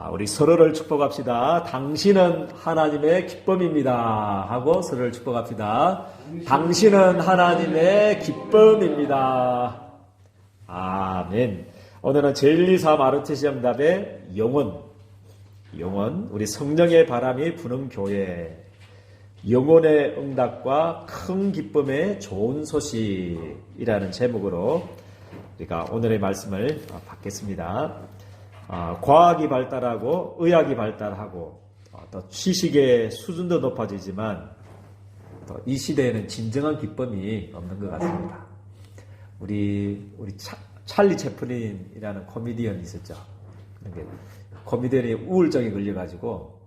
아, 우리 서로를 축복합시다. 당신은 하나님의 기쁨입니다. 하고 서로를 축복합시다. 당신은 하나님의 기쁨입니다. 아멘. 오늘은 제124 마르테시 정답의 영원. 영원. 우리 성령의 바람이 부는 교회. 영혼의 응답과 큰 기쁨의 좋은 소식이라는 제목으로 우리가 오늘의 말씀을 받겠습니다. 아, 과학이 발달하고 의학이 발달하고 어, 또 지식의 수준도 높아지지만 또 이 시대에는 진정한 기쁨이 없는 것 같습니다. 우리 우리 차, 찰리 채플린이라는 코미디언이 있었죠. 코미디언이 우울증에 걸려가지고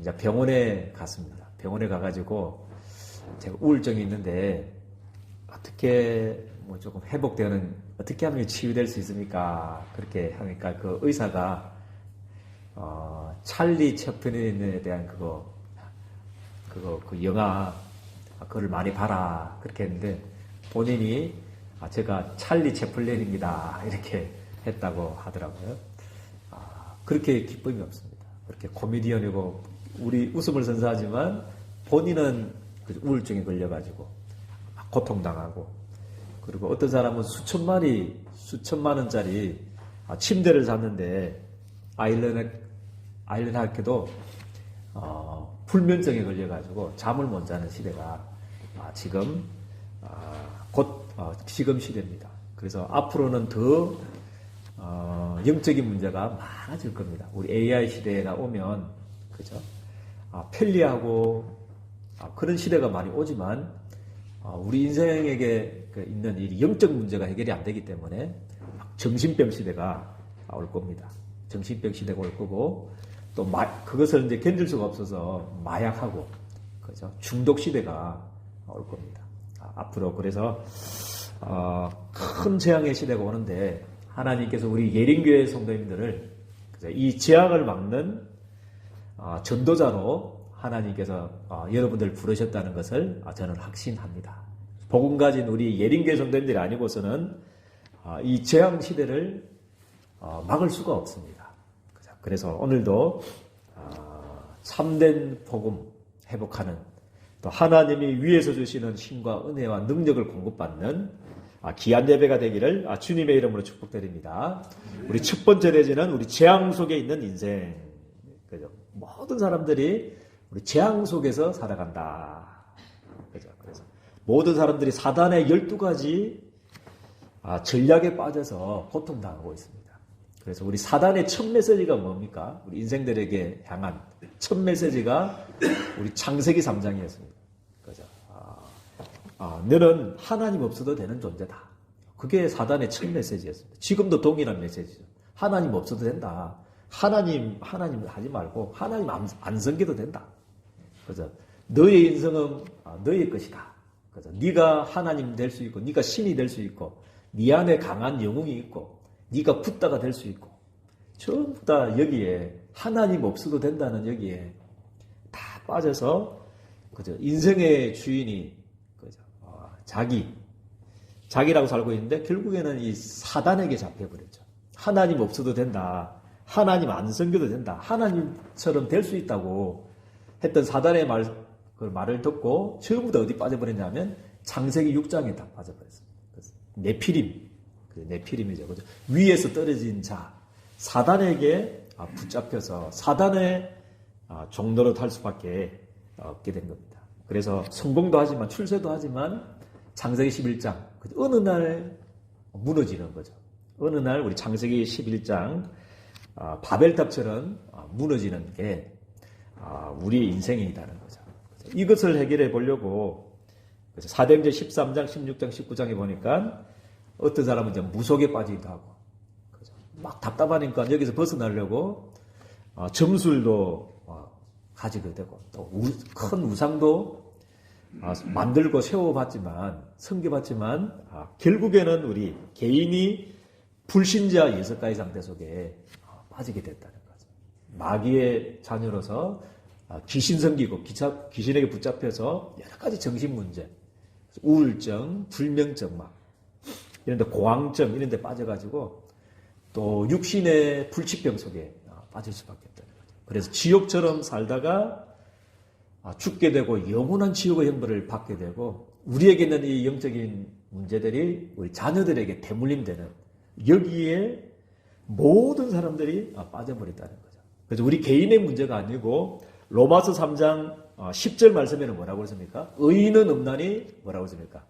이제 병원에 갔습니다. 병원에 가가지고 제가 우울증이 있는데 어떻게 뭐 조금 회복되는 어떻게 하면 치유될 수 있습니까? 그렇게 하니까 그 의사가 어, 찰리 채플린에 대한 그거 그거 그 영화 그걸 많이 봐라 그렇게 했는데 본인이 아, 제가 찰리 채플린입니다 이렇게 했다고 하더라고요. 아, 그렇게 기쁨이 없습니다. 그렇게 코미디언이고 우리 웃음을 선사하지만 본인은 그 우울증에 걸려가지고 고통당하고 그리고 어떤 사람은 수천만이 수천만 원짜리 아, 침대를 샀는데 아일랜드 아일랜드 학교도 어, 불면증에 걸려가지고 잠을 못 자는 시대가 아, 지금 아, 곧 어, 지금 시대입니다. 그래서 앞으로는 더 어, 영적인 문제가 많아질 겁니다. 우리 AI 시대가 오면 그죠? 아, 편리하고 아, 그런 시대가 많이 오지만 아, 우리 인생에게 그 있는 이 영적 문제가 해결이 안 되기 때문에 정신병 시대가 올 겁니다. 정신병 시대가 올 거고 또 마, 그것을 이제 견딜 수가 없어서 마약하고 그죠 중독 시대가 올 겁니다. 아, 앞으로 그래서 어, 큰 재앙의 시대가 오는데 하나님께서 우리 예린교회 성도님들을? 이 재앙을 막는 어, 전도자로 하나님께서 어, 여러분들 부르셨다는 것을 어, 저는 확신합니다. 복음 가진 우리 예린교회 성도님들이 아니고서는 어, 이 재앙 시대를 어, 막을 수가 없습니다. 그래서 오늘도 어, 참된 복음 회복하는 또 하나님이 위에서 주시는 힘과 은혜와 능력을 공급받는 아, 귀한 예배가 되기를 아, 주님의 이름으로 축복드립니다. 우리 첫 번째 내지는 우리 재앙 속에 있는 인생. 모든 사람들이 우리 재앙 속에서 살아간다. 그죠? 그래서 모든 사람들이 사단의 12가지 아, 전략에 빠져서 고통당하고 있습니다. 그래서 우리 사단의 첫 메시지가 뭡니까? 우리 인생들에게 향한 첫 메시지가 우리 창세기 3장이었습니다. 그죠? 아, 아, 너는 하나님 없어도 되는 존재다. 그게 사단의 첫 메시지였습니다. 지금도 동일한 메시지죠. 하나님 없어도 된다. 하나님, 하나님 하지 말고 하나님 안, 안 섬겨도 된다. 그죠? 너의 인생은 아, 너의 것이다. 그죠? 네가 하나님 될 수 있고, 네가 신이 될 수 있고, 네 안에 강한 영웅이 있고, 네가 붓다가 될 수 있고, 전부 다 여기에 하나님 없어도 된다는 여기에 다 빠져서 그죠? 인생의 주인이 그죠? 어, 자기 자기라고 살고 있는데 결국에는 이 사단에게 잡혀버렸죠. 하나님 없어도 된다. 하나님 안 섬겨도 된다. 하나님처럼 될 수 있다고 했던 사단의 말, 그 말을 듣고 다 어디 빠져버렸냐면 창세기 6장에 다 빠져버렸습니다. 네피림, 그 네피림이죠. 그죠? 위에서 떨어진 자, 사단에게 아, 붙잡혀서 사단의 아, 종로로 탈 수밖에 없게 된 겁니다. 그래서 성공도 하지만 출세도 하지만 창세기 11장 어느 날 무너지는 거죠. 어느 날 우리 창세기 11장 아, 바벨탑처럼 무너지는 게 우리의 인생이라는 거죠. 이것을 해결해 보려고 사도행전 13장, 16장, 19장에 보니까 어떤 사람은 이제 무속에 빠지기도 하고 막 답답하니까 여기서 벗어나려고 어, 점술도 어, 가지게 되고 또 큰 우상도 어, 만들고 세워봤지만 섬겨봤지만 아, 결국에는 우리 개인이 불신자 예석가의 상태 속에 어, 빠지게 됐다는 거죠. 마귀의 자녀로서 아, 귀신 섬기고 기차, 귀신에게 붙잡혀서 여러 가지 정신 문제, 우울증, 불면증 막 이런데 고황증 이런데 빠져가지고 또 육신의 불치병 속에 빠질 수밖에 없다는 거죠. 그래서 지옥처럼 살다가 아, 죽게 되고 영원한 지옥의 형벌을 받게 되고 우리에게 있는 이 영적인 문제들이 우리 자녀들에게 대물림되는 여기에 모든 사람들이 아, 빠져버렸다는 거죠. 그래서 우리 개인의 문제가 아니고 로마서 3장 10절 말씀에는 뭐라고 그랬습니까? 의인은 없나니 뭐라고 했습니까?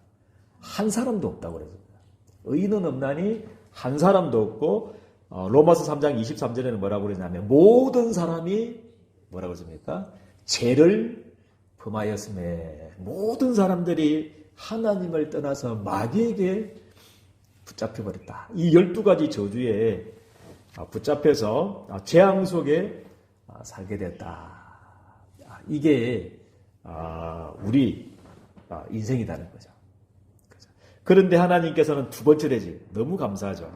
한 사람도 없다고 그랬습니다. 의인은 없나니 한 사람도 없고 어, 로마서 3장 23절에는 뭐라고 그러냐면 모든 사람이 뭐라고 했습니까? 죄를 범하였음에 모든 사람들이 하나님을 떠나서 마귀에게 붙잡혀 버렸다. 이 12가지 저주에 아, 붙잡혀서 아, 재앙 속에 아, 살게 됐다. 아, 이게 아, 우리 아, 인생이라는 거죠. 그런데 하나님께서는 두 번째 되지 너무 감사하죠.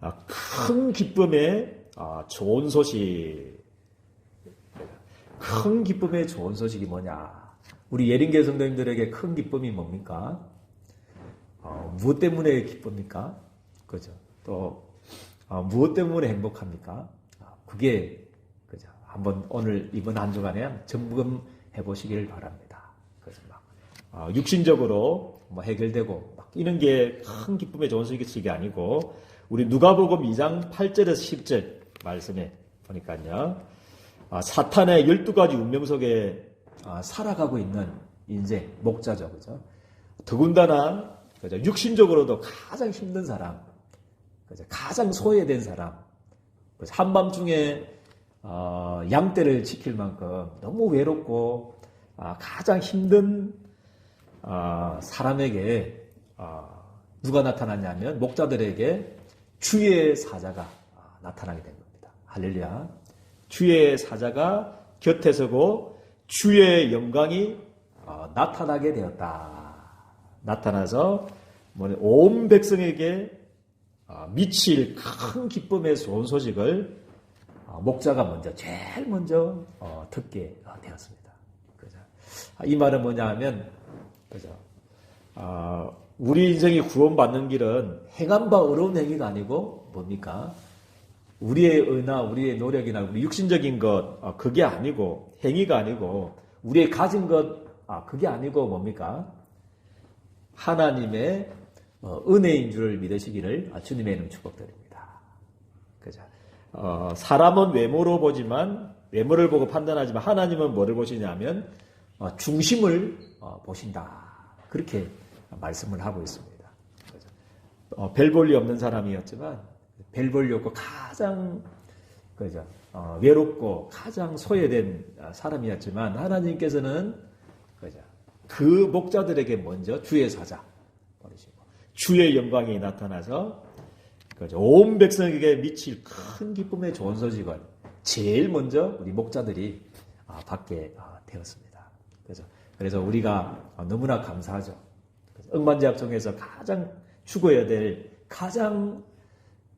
아, 큰 기쁨의 아, 좋은 소식. 큰 기쁨의 좋은 소식이 뭐냐? 우리 예린계 성도님들에게 큰 기쁨이 뭡니까? 어, 무엇 때문에 기쁩니까? 그죠? 또 어, 무엇 때문에 행복합니까? 아, 그게? 한번 오늘 이번 한 주간에 점검해 보시길 바랍니다. 그래서 막 어, 육신적으로 뭐 해결되고 막 이런 게 큰 기쁨의 좋은 소식이 아니고 우리 누가복음 2장 8절에서 10절 말씀에 보니까요. 아, 사탄의 12가지 운명 속에 아, 살아가고 있는 인생, 목자죠. 그죠? 더군다나, 그죠? 육신적으로도 가장 힘든 사람, 그죠? 가장 소외된 사람? 한밤중에, 어, 양떼를 지킬 만큼 너무 외롭고, 아, 가장 힘든, 아, 사람에게, 아, 누가 나타났냐면, 목자들에게 주의 사자가 아, 나타나게 된 겁니다. 할렐루야. 주의 사자가 곁에 서고 주의 영광이 어, 나타나게 되었다. 나타나서 온 백성에게 어, 미칠 큰 기쁨의 좋은 소식을 어, 목자가 먼저 제일 먼저 어, 듣게 어, 되었습니다. 그죠? 아, 이 말은 뭐냐 하면 그죠? 아, 우리 인생이 구원받는 길은 행한 바 어려운 행위가 아니고 뭡니까? 우리의 의나 우리의 노력이나 우리 육신적인 것 어, 그게 아니고 행위가 아니고 우리의 가진 것 아, 그게 아니고 뭡니까? 하나님의 어, 은혜인 줄 믿으시기를 아, 주님의 이름 축복드립니다. 그죠? 어, 사람은 외모로 보지만 외모를 보고 판단하지만 하나님은 뭐를 보시냐면 어, 중심을 어, 보신다. 그렇게 말씀을 하고 있습니다. 어, 일 없는 사람이었지만 일 없고 가장 그죠? 어, 외롭고 가장 소외된 아, 사람이었지만 하나님께서는 그죠? 그 목자들에게 먼저 주의 사자 버리시고 주의 영광이 나타나서 그죠? 온 백성에게 미칠 큰 기쁨의 소식을 제일 먼저 우리 목자들이 아, 받게 아, 되었습니다. 그래서 그래서 우리가 아, 너무나 감사하죠. 억만제약 중에서 가장 죽어야 될 가장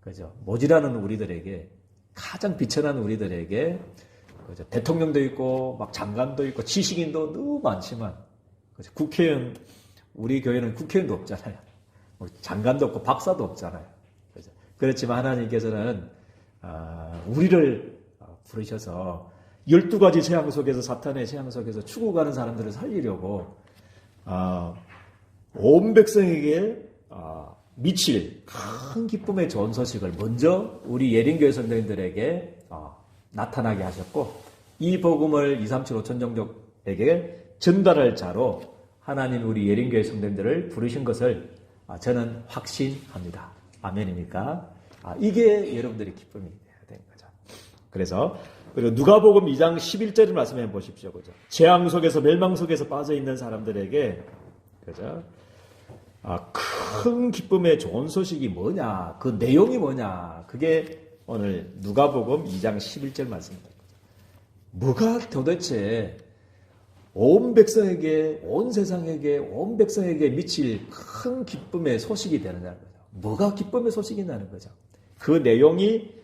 그죠 모지라는 우리들에게 가장 비천한 우리들에게 그죠 대통령도 있고 막 장관도 있고 지식인도 너무 많지만 그죠 국회의원 우리 교회는 국회의원도 없잖아요. 뭐 장관도 없고 박사도 없잖아요. 그렇지만 하나님께서는 아, 우리를 부르셔서 12가지 재앙 속에서 사탄의 재앙 속에서 죽어가는 사람들을 살리려고 아, 온 백성에게 아, 미칠 큰 기쁨의 좋은 소식을 먼저 우리 예린교회 선생님들에게 아, 나타나게 하셨고 이 복음을 2, 3, 7, 5천 종족에게 전달할 자로 하나님 우리 예린교회 선생님들을 부르신 것을 아, 저는 확신합니다. 아멘입니까? 아, 이게 여러분들의 기쁨이 돼야 되는 거죠. 그래서 그리고 누가복음 2장 11절을 말씀해 보십시오. 그죠? 재앙 속에서 멸망 속에서 빠져 있는 사람들에게 그죠? 아, 큰 기쁨의 좋은 소식이 뭐냐? 그 내용이 뭐냐? 그게 오늘 누가복음 2장 11절 말씀입니다. 뭐가 도대체 온 백성에게, 온 세상에게, 온 백성에게 미칠 큰 기쁨의 소식이 되느냐는 거죠. 뭐가 기쁨의 소식이냐는 거죠. 그 내용이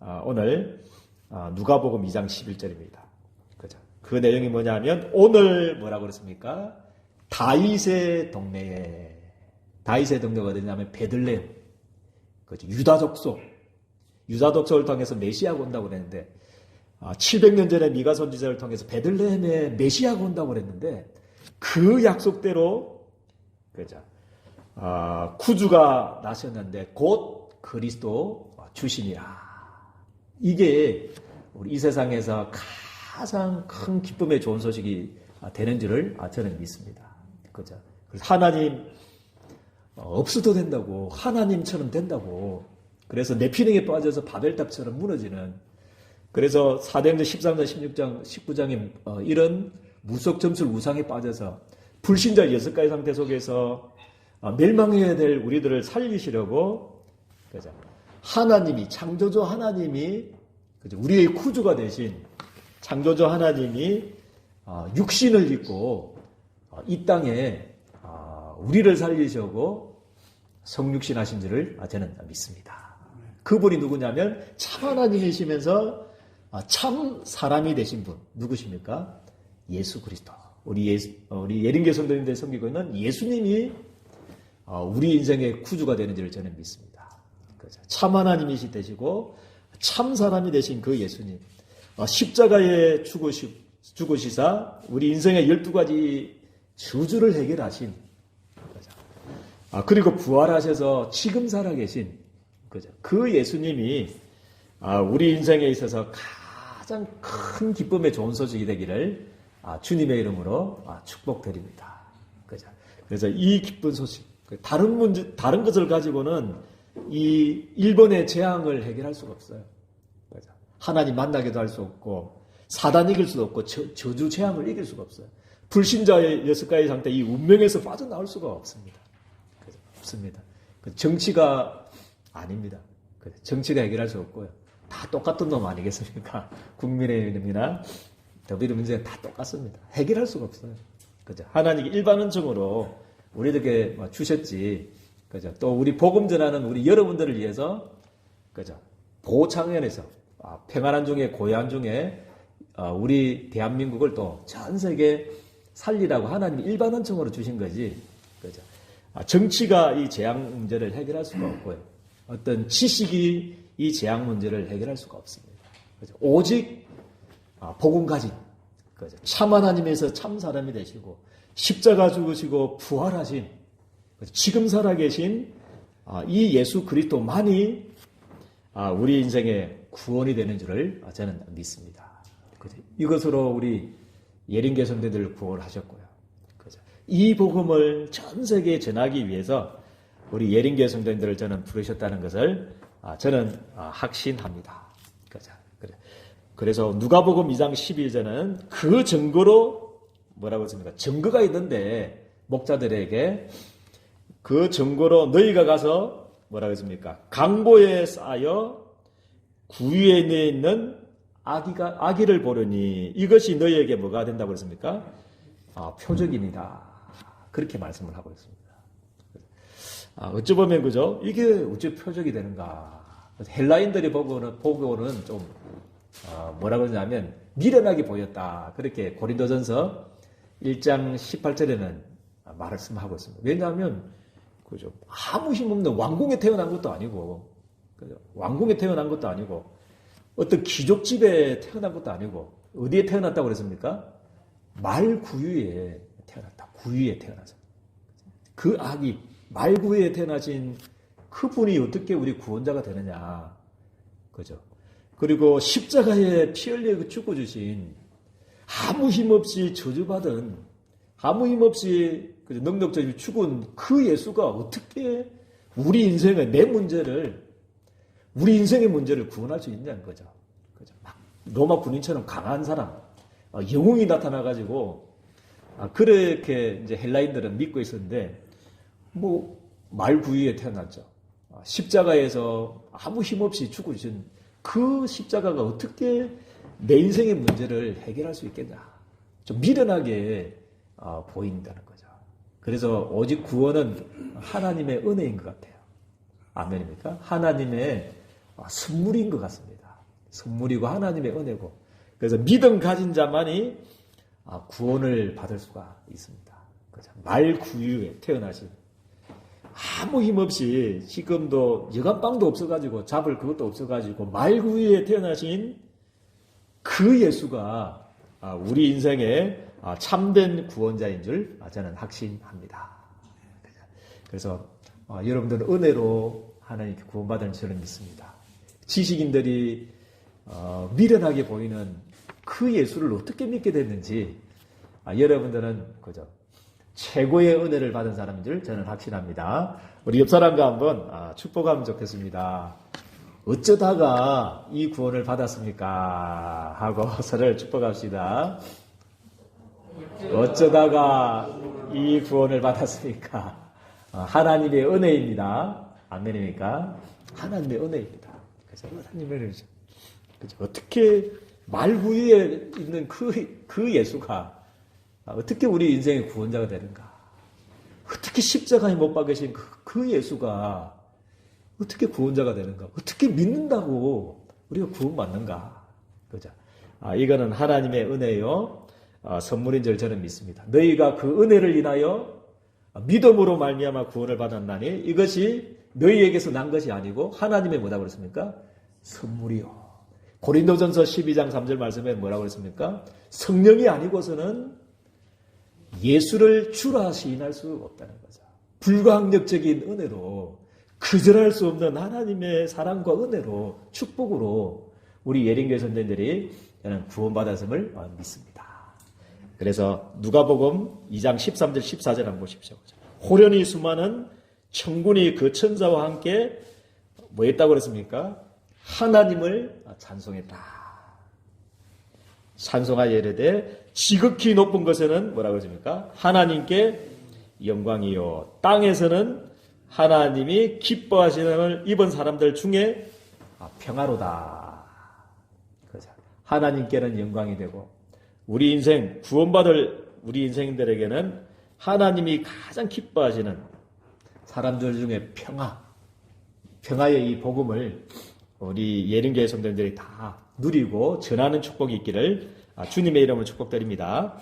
아, 오늘 아, 누가복음 2장 11절입니다. 그죠? 그 내용이 뭐냐면 오늘 뭐라고 그랬습니까? 다윗의 동네에 다윗의 동네가 어디냐면 베들레헴. 그죠? 유다 족속. 유다 독처를 통해서 메시아가 온다고 그랬는데 700년 전에 미가 선지자를 통해서 베들레헴에 메시아가 온다고 그랬는데 그 약속대로 그죠. 아, 구주가 나셨는데 곧 그리스도 주심이라. 이게 우리 이 세상에서 가장 큰 기쁨의 좋은 소식이 되는 줄을 저는 믿습니다. 그죠. 그래서 하나님 없어도 된다고 하나님처럼 된다고 그래서 내 피능에 빠져서 바벨탑처럼 무너지는 그래서 사도행전 13장 16장 19장에 어, 이런 무속 점술 우상에 빠져서 불신자 여섯 가지 상태 속에서 어, 멸망해야 될 우리들을 살리시려고 그죠? 하나님이 창조주 하나님이 그죠? 우리의 구주가 되신 창조주 하나님이 어, 육신을 입고 어, 이 땅에 어, 우리를 살리시고 성육신 하신 줄을 저는 믿습니다. 그분이 누구냐면 참 하나님이시면서 아, 참 사람이 되신 분 누구십니까? 예수 그리스도. 우리 어, 우리 예린교 성도님들 섬기고 있는 예수님이 어, 우리 인생의 구주가 되는 줄을 저는 믿습니다. 참 하나님이시 되시고 참 사람이 되신 그 예수님 어, 십자가에 죽으시, 죽으시사 우리 인생의 열두 가지 주주를 해결하신? 아, 그리고 부활하셔서 지금 살아계신? 그 예수님이 아, 우리 인생에 있어서 가장 큰 기쁨의 좋은 소식이 되기를 아, 주님의 이름으로 아, 축복드립니다. 그래서 이 기쁜 소식, 그 다른 문제, 다른 것을 가지고는 이 일본의 재앙을 해결할 수가 없어요. 하나님 만나기도 할 수 없고, 사단 이길 수도 없고, 저, 저주 재앙을 이길 수가 없어요. 불신자의 여섯 가지 상태, 이 운명에서 빠져나올 수가 없습니다. 없습니다. 그 정치가 아닙니다. 정치가 해결할 수 없고요. 다 똑같은 놈 아니겠습니까? 국민의힘이나 더불어민주당 다 똑같습니다. 해결할 수가 없어요. 그죠? 하나님이 일반론적으로 우리들에게 뭐 주셨지. 그죠? 또 우리 복음 전하는 우리 여러분들을 위해서 그죠? 보호 창현에서 아, 평안한 중에 고요한 중에 어, 우리 대한민국을 또 전 세계 살리라고 하나님이 일반론적으로 주신 거지. 그죠? 아, 정치가 이 재앙 문제를 해결할 수가 없고요. 어떤 지식이 이 재앙 문제를 해결할 수가 없습니다. 그죠? 오직 아, 복음 가진 그죠? 참 하나님에서 참 사람이 되시고 십자가 죽으시고 부활하신? 지금 살아계신 아, 이 예수 그리스도만이 아, 우리 인생의 구원이 되는 줄을 저는 믿습니다. 그죠? 이것으로 우리 예린계 성대들을 구원하셨고요. 그죠? 이 복음을 전 세계에 전하기 위해서 우리 예린계 성도님들을 저는 부르셨다는 것을 저는 확신합니다. 그래. 그래서 누가복음 2장 12절은 그 증거로 뭐라고 했습니까? 증거가 있는데 목자들에게 그 증거로 너희가 가서 뭐라고 했습니까? 강보에 쌓여 구유에 있는 아기가 아기를 보려니 이것이 너희에게 뭐가 된다고 그랬습니까? 아, 표적입니다. 그렇게 말씀을 하고 있습니다. 아, 어찌 보면 그죠? 이게 어찌 표적이 되는가? 헬라인들이 보고는 보고는 좀 어, 뭐라고 하냐면 미련하게 보였다. 그렇게 고린도전서 1장 18절에는 말씀하고 있습니다. 왜냐하면 그죠? 아무 힘없는 왕궁에 태어난 것도 아니고 그죠? 왕궁에 태어난 것도 아니고 어떤 귀족집에 태어난 것도 아니고 어디에 태어났다고 그랬습니까? 말 구유에 태어났다. 구유에 태어나서 그 아기 말 구유에 태어나신 그분이 어떻게 우리 구원자가 되느냐. 그죠? 그리고 십자가에 피 흘려 죽어주신 아무 힘없이 저주받은 아무 힘없이 능력적인 죽은 그 예수가 어떻게 우리 인생의 내 문제를 우리 인생의 문제를 구원할 수 있냐는 거죠. 그죠? 막 로마 군인처럼 강한 사람, 어, 영웅이 나타나가지고 아, 그렇게 이제 헬라인들은 믿고 있었는데 뭐 말구유에 태어났죠. 아, 십자가에서 아무 힘 없이 죽으신 그 십자가가 어떻게 내 인생의 문제를 해결할 수 있겠냐. 좀 미련하게 아, 보인다는 거죠. 그래서 오직 구원은 하나님의 은혜인 것 같아요. 아멘입니까? 하나님의 아, 선물인 것 같습니다. 선물이고 하나님의 은혜고. 그래서 믿음 가진 자만이 구원을 받을 수가 있습니다. 말 구유에 태어나신 아무 힘 없이 지금도 여간빵도 없어가지고 잡을 그것도 없어가지고 말 위에 태어나신 그 예수가 아, 우리 인생의 아, 참된 구원자인 줄 저는 확신합니다. 그래서 어, 여러분들은 은혜로 하나님께 구원받은 줄은 믿습니다. 지식인들이 어, 미련하게 보이는 그 예수를 어떻게 믿게 됐는지 아, 여러분들은 그죠 최고의 은혜를 받은 사람인 줄 저는 확신합니다. 우리 옆 사람과 한번 아, 축복하면 좋겠습니다. 어쩌다가 이 구원을 받았습니까? 하고 서로를 축복합시다. 어쩌다가 이 구원을 받았습니까? 어, 하나님의 은혜입니다. 아멘입니까? 하나님의 은혜입니다. 그래서 하나님의 은혜죠. 그죠? 어떻게 말 위에 있는 그, 그 예수가 어떻게 우리 인생의 구원자가 되는가? 어떻게 십자가에 못 박으신 그, 그 예수가 어떻게 구원자가 되는가? 어떻게 믿는다고 우리가 구원받는가? 그죠? 아, 이거는 하나님의 은혜요. 아, 선물인 줄 저는 믿습니다. 너희가 그 은혜를 인하여 믿음으로 말미암아 구원을 받았나니 이것이 너희에게서 난 것이 아니고 하나님의 뭐라고 그랬습니까? 선물이요. 고린도전서 12장 3절 말씀에 뭐라고 그랬습니까? 성령이 아니고서는 예수를 주라 시인할 수 없다는 거죠. 불가항력적인 은혜로 거절할 수 없는 하나님의 사랑과 은혜로 축복으로 우리 예린교회 선생들이 저는 구원받았음을 믿습니다. 그래서 누가복음 2장 13절 14절 한번 보십시오. 호련히 수많은 천군이 그 천사와 함께 뭐 했다고 그랬습니까? 하나님을 찬송했다. 찬송하여 이르되 지극히 높은 것에는 뭐라고 그랬습니까? 하나님께 영광이요. 땅에서는 하나님이 기뻐하시는 입은 사람들 중에 아, 평화로다. 그죠. 하나님께는 영광이 되고 우리 인생 구원받을 우리 인생들에게는 하나님이 가장 기뻐하시는 사람들 중에 평화, 평화의 이 복음을 우리 예림교회 성도들이 다 누리고 전하는 축복이 있기를 아, 주님의 이름으로 축복드립니다.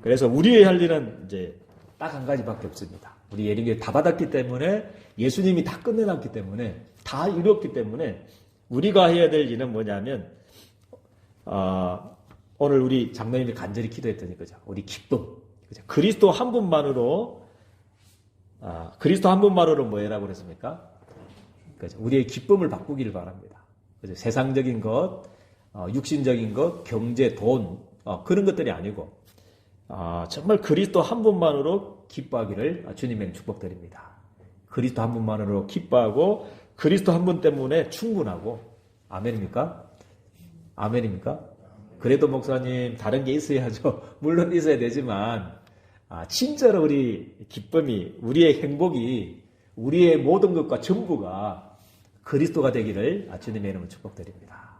그래서 우리의 할 일은 이제 딱 한 가지밖에 없습니다. 우리 예림교회 다 받았기 때문에 예수님이 다 끝내놨기 때문에 다 이뤘기 때문에 우리가 해야 될 일은 뭐냐면 어, 오늘 우리 장로님이 간절히 기도했더니 그죠? 우리 기쁨, 그죠? 그리스도 한 분만으로 아, 그리스도 한 분만으로 뭐해라고 그랬습니까? 그죠? 우리의 기쁨을 바꾸기를 바랍니다. 그죠? 세상적인 것, 어, 육신적인 것, 경제, 돈 어, 그런 것들이 아니고 어, 정말 그리스도 한 분만으로 기뻐하기를 주님의 축복드립니다. 그리스도 한 분만으로 기뻐하고 그리스도 한 분 때문에 충분하고 아멘입니까? 아멘입니까? 그래도 목사님 다른 게 있어야죠. 물론 있어야 되지만 아, 진짜로 우리 기쁨이 우리의 행복이 우리의 모든 것과 전부가 그리스도가 되기를 주님의 이름으로 축복드립니다.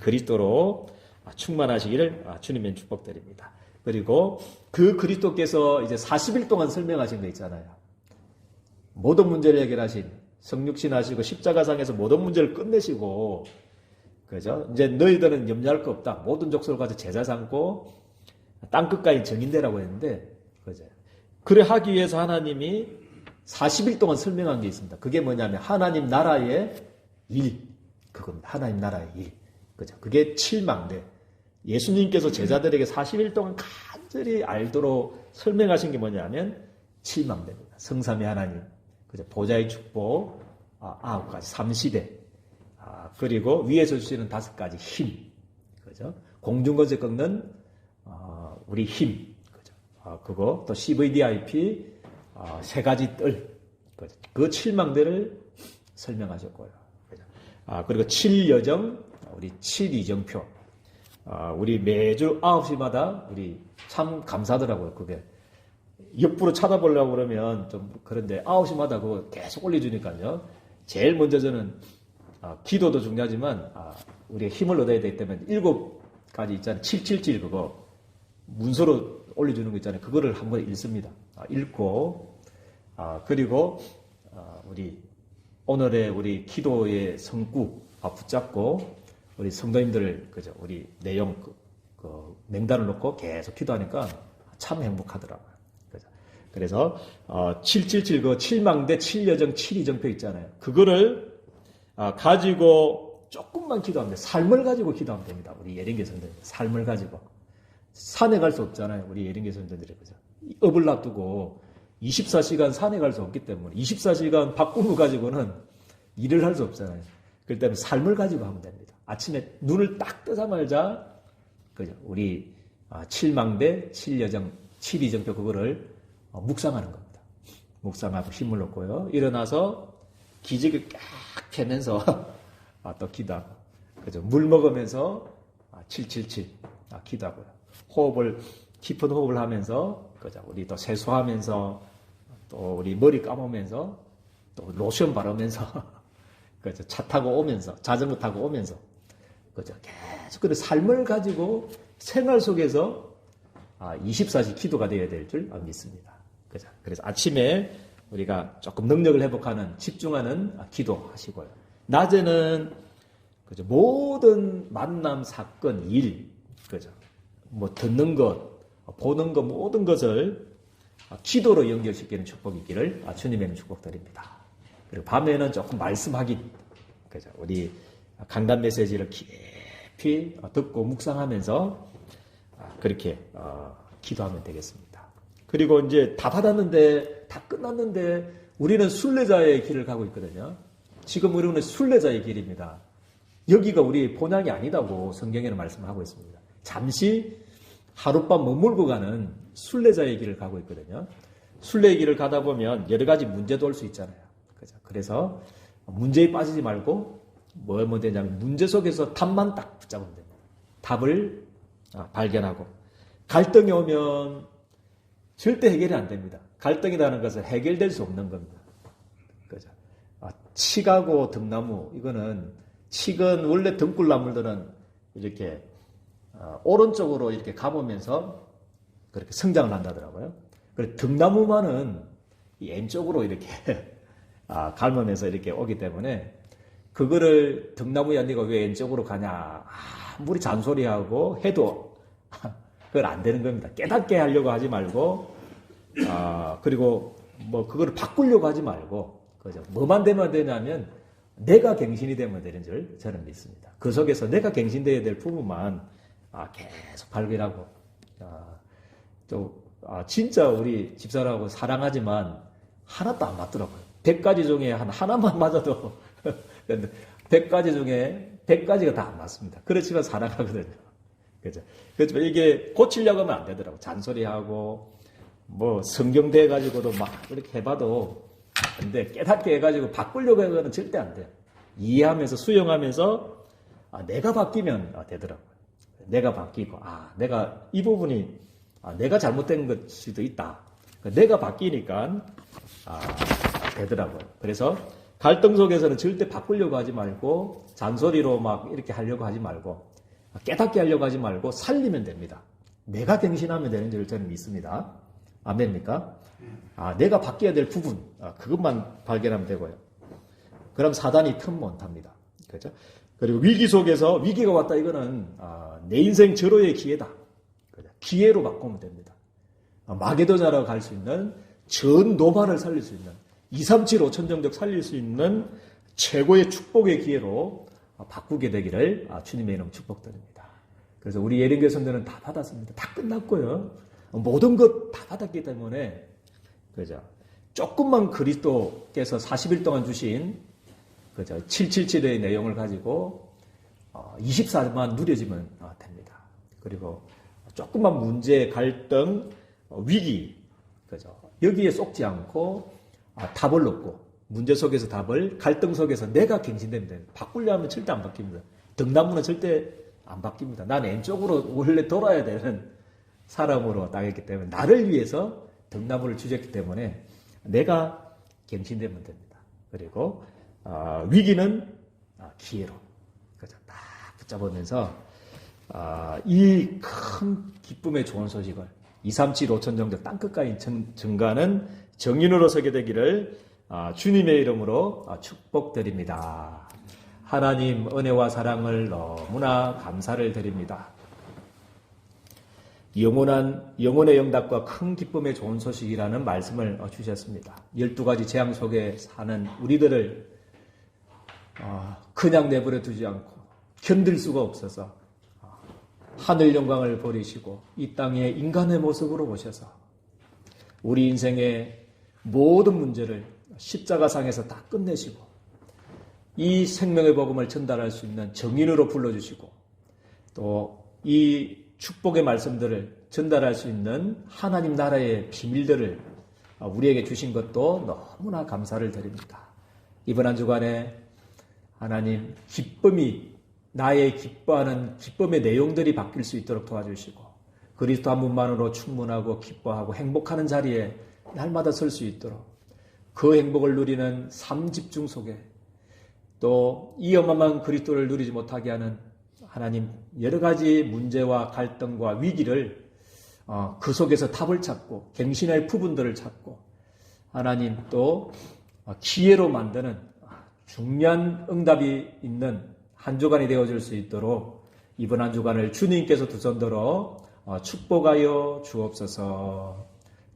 그리스도로 충만하시기를 주님의 축복드립니다. 그리고 그 그리스도께서 이제 40일 동안 설명하신 거 있잖아요. 모든 문제를 해결하신 성육신 하시고 십자가상에서 모든 문제를 끝내시고 그죠? 이제 너희들은 염려할 거 없다. 모든 족속을 가지고 제자 삼고 땅 끝까지 정인되라고 했는데 그죠? 그래 하기 위해서 하나님이 40일 동안 설명한 게 있습니다. 그게 뭐냐면 하나님 나라의 일 그겁니다. 하나님 나라의 일 그죠? 그게 칠망대. 예수님께서 제자들에게 40일 동안 간절히 알도록 설명하신 게 뭐냐면 칠망대입니다. 성삼의 하나님? 보좌의 축복, 아, 아홉 가지, 삼시대, 아, 그리고 위에서 주시는 다섯 가지 힘, 그죠? 공중거제 꺾는 어, 우리 힘, 그죠? 아, 그거 또 CVDIP 어, 세 가지 뜰? 그 칠망대를 설명하셨고요. 그죠? 아, 그리고 칠여정, 우리 칠이정표, 아, 우리 매주 9시마다 우리 참 감사하더라고요. 그게. 옆으로 쳐다보려고 그러면 좀 그런데 9시마다 그거 계속 올려주니까요. 제일 먼저 저는 아, 기도도 중요하지만 아, 우리가 힘을 얻어야 되기 때문에 일곱 가지 있잖아요. 777 그거 문서로 올려주는 거 있잖아요. 그거를 한번 읽습니다. 아, 읽고 아, 그리고 아, 우리 오늘의 우리 기도의 성구 아, 붙잡고 우리 성도님들 그죠 우리 내용 그, 그 명단을 놓고 계속 기도하니까 참 행복하더라고요. 그죠? 그래서 어, 777 그 7망대 7여정 7이정표 있잖아요. 그거를 아, 가지고 조금만 기도하면 돼. 삶을 가지고 기도하면 됩니다. 우리 예린계 성도들 삶을 가지고 산에 갈 수 없잖아요. 우리 예린계 성도들이 그죠. 업을 놔두고 24시간 산에 갈 수 없기 때문에 24시간 바꾸고 가지고는 일을 할 수 없잖아요. 그렇기 때문에 삶을 가지고 하면 됩니다. 아침에 눈을 딱 뜨자마자 그죠. 우리 아, 7망대 7여정 7이정표 그거를 어, 묵상하는 겁니다. 묵상하고 힘을 얻고요. 일어나서 기지개 깍 펴면서 아, 또 기도하고 그죠. 물 먹으면서 아, 777 아, 기도하고요. 호흡을 깊은 호흡을 하면서 그죠. 우리 또 세수하면서 또 우리 머리 감으면서 또 로션 바르면서 그죠. 차 타고 오면서 자전거 타고 오면서 그죠. 계속 그 삶을 가지고 생활 속에서 아, 24시 기도가 되어야 될 줄 믿습니다. 그죠. 그래서 아침에 우리가 조금 능력을 회복하는 집중하는 아, 기도하시고요. 낮에는 그죠. 모든 만남, 사건, 일, 그죠. 뭐 듣는 것, 보는 것 모든 것을 기도로 연결시키는 축복이 있기를 아, 주님의 축복드립니다. 그리고 밤에는 조금 말씀하기, 그죠. 우리 강단 메시지를 깊이 듣고 묵상하면서 아, 그렇게 어, 기도하면 되겠습니다. 그리고 이제 다 받았는데 다 끝났는데 우리는 순례자의 길을 가고 있거든요. 지금 우리는 순례자의 길입니다. 여기가 우리 본향이 아니다고 성경에는 말씀하고 있습니다. 잠시 하룻밤 머물고 가는 순례자의 길을 가고 있거든요. 순례의 길을 가다 보면 여러 가지 문제도 올 수 있잖아요. 그래서 문제에 빠지지 말고 뭐 하면 되냐면 문제 속에서 답만 딱 붙잡으면 됩니다. 답을 아, 발견하고 갈등이 오면 절대 해결이 안 됩니다. 갈등이라는 것은 해결될 수 없는 겁니다. 그죠? 아, 칡하고 등나무 이거는 칡은 원래 등굴나물들은 이렇게 어, 오른쪽으로 이렇게 가보면서 그렇게 성장을 한다더라고요. 그리고 등나무만은 이 왼쪽으로 이렇게 아, 갈으면서 이렇게 오기 때문에 그거를 등나무야 네가 왜 왼쪽으로 가냐 아무리 잔소리하고 해도 그건 안 되는 겁니다. 깨닫게 하려고 하지 말고 아, 그리고 뭐 그거를 바꾸려고 하지 말고 그죠 뭐만 되면 되냐면 내가 갱신이 되면 되는 줄 저는 믿습니다. 그 속에서 내가 갱신되어야 될 부분만 아, 계속 발견하고 아, 또 아, 진짜 우리 집사람하고 사랑하지만 하나도 안 맞더라고요. 100가지 중에 한 하나만 맞아도 100가지 중에 100가지가 다 안 맞습니다. 그렇지만 사랑하거든요. 그죠? 그렇지만 이게 고치려고 하면 안 되더라고. 잔소리하고 뭐 성경대 가지고도 막 이렇게 해봐도 근데 깨닫게 해가지고 바꾸려고 해서는 절대 안 돼요. 이해하면서 수용하면서 아, 내가 바뀌면 아, 되더라고요. 내가 바뀌고 아 내가 이 부분이 아, 내가 잘못된 것 수도 있다. 내가 바뀌니까 아, 되더라고요. 그래서 갈등 속에서는 절대 바꾸려고 하지 말고 잔소리로 막 이렇게 하려고 하지 말고 깨닫게 하려고 하지 말고 살리면 됩니다. 내가 갱신하면 되는 줄 저는 믿습니다. 아멘입니까? 아, 내가 바뀌어야 될 부분, 아, 그것만 발견하면 되고요. 그럼 사단이 틈 못합니다. 그죠? 그리고 위기 속에서 위기가 왔다 이거는 아, 내 인생 절호의 기회다. 그죠? 기회로 바꾸면 됩니다. 아, 마게도자라고 갈수 있는 전 노바를 살릴 수 있는 2, 3, 7, 5천 정도 살릴 수 있는 최고의 축복의 기회로 아, 바꾸게 되기를 아, 주님의 이름 축복드립니다. 그래서 우리 예린교 선들은 다 받았습니다. 다 끝났고요. 모든 것 다 받았기 때문에 그죠. 조금만 그리스도께서 40일 동안 주신 그죠. 777의 내용을 가지고 24만 누려지면 어, 됩니다. 그리고 조금만 문제, 갈등, 어, 위기 그죠. 여기에 쏙지 않고 아, 답을 얻고 문제 속에서 답을 갈등 속에서 내가 갱신되면 됩니다. 바꾸려 하면 절대 안 바뀝니다. 등나무는 절대 안 바뀝니다. 난 왼쪽으로 원래 돌아야 되는 사람으로 따겠기 때문에 나를 위해서 등나무를 주셨기 때문에 내가 갱신되면 됩니다. 그리고 어, 위기는 어, 기회로 그죠? 딱 붙잡으면서 어, 이큰 기쁨의 좋은 소식을 2, 3, 7, 5천 정도 땅끝까지 증가하는 정인으로 서게 되기를 아, 주님의 이름으로 아, 축복드립니다. 하나님 은혜와 사랑을 너무나 감사를 드립니다. 영원한 영혼의 영답과 큰 기쁨의 좋은 소식이라는 말씀을 어, 주셨습니다. 12가지 재앙 속에 사는 우리들을 어, 그냥 내버려 두지 않고 견딜 수가 없어서 어, 하늘 영광을 버리시고 이 땅에 인간의 모습으로 오셔서 우리 인생의 모든 문제를 십자가상에서 다 끝내시고 이 생명의 복음을 전달할 수 있는 정인으로 불러주시고 또 이 축복의 말씀들을 전달할 수 있는 하나님 나라의 비밀들을 우리에게 주신 것도 너무나 감사를 드립니다. 이번 한 주간에 하나님 기쁨이 나의 기뻐하는 기쁨의 내용들이 바뀔 수 있도록 도와주시고 그리스도 한 분만으로 충분하고 기뻐하고 행복하는 자리에 날마다 설 수 있도록. 그 행복을 누리는 삶 집중 속에 또 이 어마어마한 그리스도를 누리지 못하게 하는 하나님 여러 가지 문제와 갈등과 위기를 어, 그 속에서 답을 찾고 갱신할 부분들을 찾고 하나님 또 어, 기회로 만드는 중요한 응답이 있는 한 주간이 되어줄 수 있도록 이번 한 주간을 주님께서 두 손 들어 어, 축복하여 주옵소서